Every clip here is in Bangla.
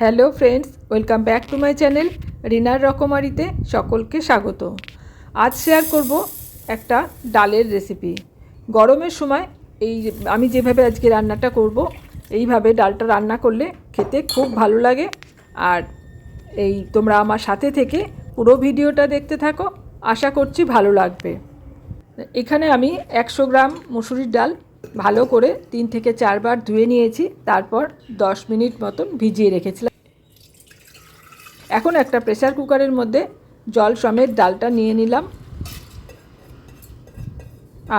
Hello friends, welcome back to my channel রিনার রকমারিতে সকলকে স্বাগত। আজ শেয়ার করব একটা ডালের রেসিপি। গরমের সময় এই আমি যেভাবে আজকে রান্নাটা করব, এইভাবে ডালটা রান্না করলে খেতে খুব ভালো লাগে। আর এই তোমরা আমার সাথে থেকে পুরো ভিডিওটা দেখতে থাকো, আশা করছি ভালো লাগবে। এখানে আমি একশো গ্রাম মুসুরির ডাল ভালো করে তিন থেকে চারবার ধুয়ে নিয়েছি, তারপর দশ মিনিট মতন ভিজিয়ে রেখেছিলাম। এখন একটা প্রেসার কুকারের মধ্যে জল সমেত ডালটা নিয়ে নিলাম।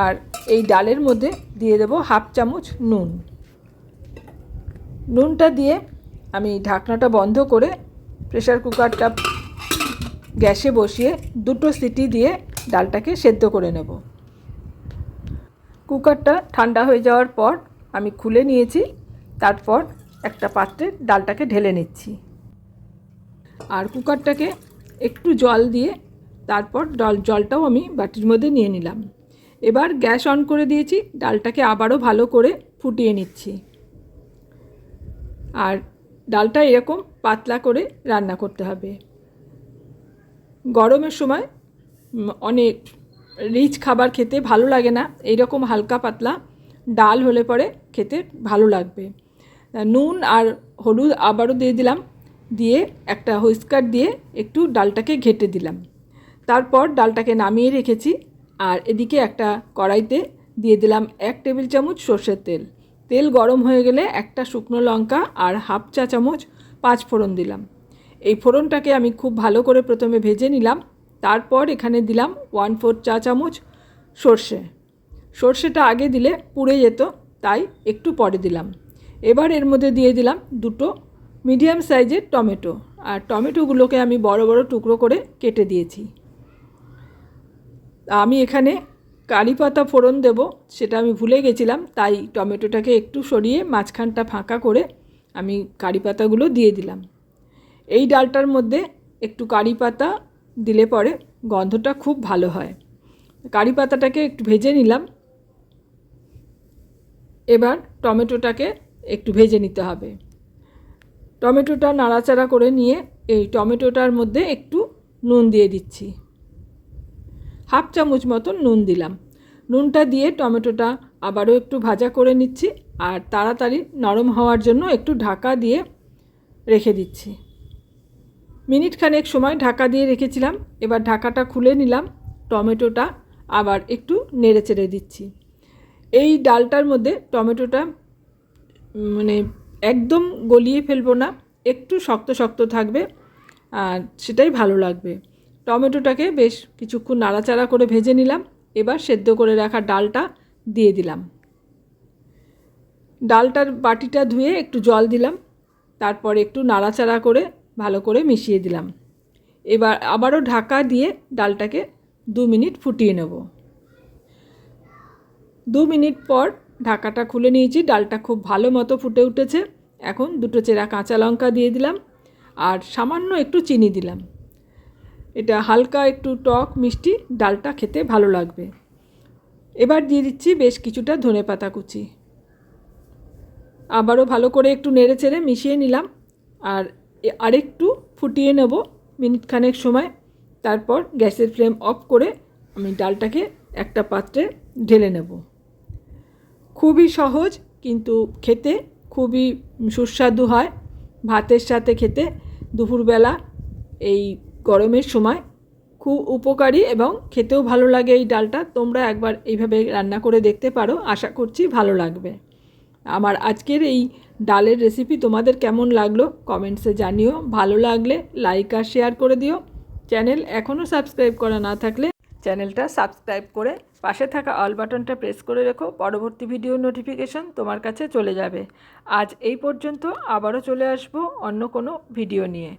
আর এই ডালের মধ্যে দিয়ে দেব হাফ চামচ নুন। নুনটা দিয়ে আমি ঢাকনাটা বন্ধ করে প্রেশার কুকারটা গ্যাসে বসিয়ে দুটো সিটি দিয়ে ডালটাকে সেদ্ধ করে নেব। কুকারটা ঠান্ডা হয়ে যাওয়ার পর আমি খুলে নিয়েছি, তারপর একটা পাত্রে ডালটাকে ঢেলে নিচ্ছি। আর কুকারটাকে একটু জল দিয়ে তারপর ডল, জলটাও আমি বাটির মধ্যে নিয়ে নিলাম। এবার গ্যাস অন করে দিয়েছি, ডালটাকে আবারও ভালো করে ফুটিয়ে নিচ্ছি। আর ডালটা এরকম পাতলা করে রান্না করতে হবে। গরমের সময় অনেক রিচ খাবার খেতে ভালো লাগে না, এইরকম হালকা পাতলা, ডাল হলে পরে খেতে ভালো লাগবে। নুন আর হলুদ আবারও দিয়ে দিলাম, দিয়ে একটা হুইস্কার দিয়ে একটু ডালটাকে ঘেটে দিলাম। তারপর ডালটাকে নামিয়ে রেখেছি, আর এদিকে একটা কড়াইতে দিয়ে দিলাম এক টেবিল চামচ সর্ষের তেল। তেল গরম হয়ে গেলে একটা শুকনো লঙ্কা আর হাফ চা চামচ পাঁচ ফোড়ন দিলাম। এই ফোড়নটাকে আমি খুব ভালো করে প্রথমে ভেজে নিলাম তারপর এখানে দিলাম ওয়ান ফোর চা চামচ সর্ষে। সর্ষেটা আগে দিলে পুড়ে যেত, তাই একটু পরে দিলাম। এবার এর মধ্যে দিয়ে দিলাম দুটো মিডিয়াম সাইজের টমেটো। আর টমেটোগুলোকে আমি বড় বড় টুকরো করে কেটে দিয়েছি। আমি এখানে কারি পাতা ফোড়ন দেব, সেটা আমি ভুলে গেছিলাম, তাই টমেটোটাকে একটু সরিয়ে মাঝখানটা ফাঁকা করে আমি কারি পাতাগুলো দিয়ে দিলাম। এই ডালটার মধ্যে একটু কারি পাতা দিলে পরে গন্ধটা খুব ভালো হয়। কারি পাতাটাকে একটু ভেজে নিলাম। এবার টমেটোটাকে একটু ভেজে নিতে হবে। টমেটোটা নাড়াচাড়া করে নিয়ে এই টমেটোটার মধ্যে একটু নুন দিয়ে দিচ্ছি। হাফ চামচ মতন নুন দিলাম। নুনটা দিয়ে টমেটোটা আবারও একটু ভাজা করে নিচ্ছি আর তাড়াতাড়ি নরম হওয়ার জন্য একটু ঢাকা দিয়ে রেখে দিচ্ছি। মিনিট খানেক সময় ঢাকা দিয়ে রেখেছিলাম, এবার ঢাকাটা খুলে নিলাম, টমেটোটা আবার একটু নেড়ে চেড়ে দিচ্ছি। এই ডালটার মধ্যে টমেটোটা মানে একদম গলিয়ে ফেলব না, একটু শক্ত শক্ত থাকবে আর সেটাই ভালো লাগবে। টমেটোটাকে বেশ কিছুক্ষণ নাড়াচাড়া করে ভেজে নিলাম, এবার সেদ্ধ করে রাখা ডালটা দিয়ে দিলাম। ডালটার বাটিটা ধুয়ে একটু জল দিলাম, তারপর একটু নাড়াচাড়া করে ভালো করে মিশিয়ে দিলাম। এবার আবারও ঢাকা দিয়ে ডালটাকে দু মিনিট ফুটিয়ে নেব। দু মিনিট পর ঢাকাটা খুলে নিয়েছি, ডালটা খুব ভালো মতো ফুটে উঠেছে। এখন দুটো চেরা কাঁচা লঙ্কা দিয়ে দিলাম আর সামান্য একটু চিনি দিলাম। এটা হালকা একটু টক মিষ্টি, ডালটা খেতে ভালো লাগবে। এবার দিয়ে দিচ্ছি বেশ কিছুটা ধনে পাতা কুচি। আবারও ভালো করে একটু নেড়ে চেড়ে মিশিয়ে নিলাম আর আরেকটু ফুটিয়ে নেব মিনিট খানেক সময়। তারপর গ্যাসের ফ্লেম অফ করে আমি ডালটাকে একটা পাত্রে ঢেলে নেব। খুবই সহজ, কিন্তু খেতে খুবই সুস্বাদু হয়। ভাতের সাথে খেতে দুপুরবেলা এই গরমের সময় খুব উপকারী এবং খেতেও ভালো লাগে এই ডালটা। তোমরা একবার এইভাবে রান্না করে দেখতে পারো, আশা করছি ভালো লাগবে। আমার আজকের এই ডালের রেসিপি তোমাদের কেমন লাগল? কমেন্টসে জানিও। ভালো লাগলে লাইক আর শেয়ার করে দিও। চ্যানেল এখনও সাবস্ক্রাইব করা না থাকলে চ্যানেলটা সাবস্ক্রাইব করে পাশে থাকা অল বাটনটা প্রেস করে রেখো। পরবর্তী ভিডিও নোটিফিকেশন তোমার কাছে চলে যাবে। আজ এই পর্যন্ত আবারও চলে আসব অন্য কোনো ভিডিও নিয়ে।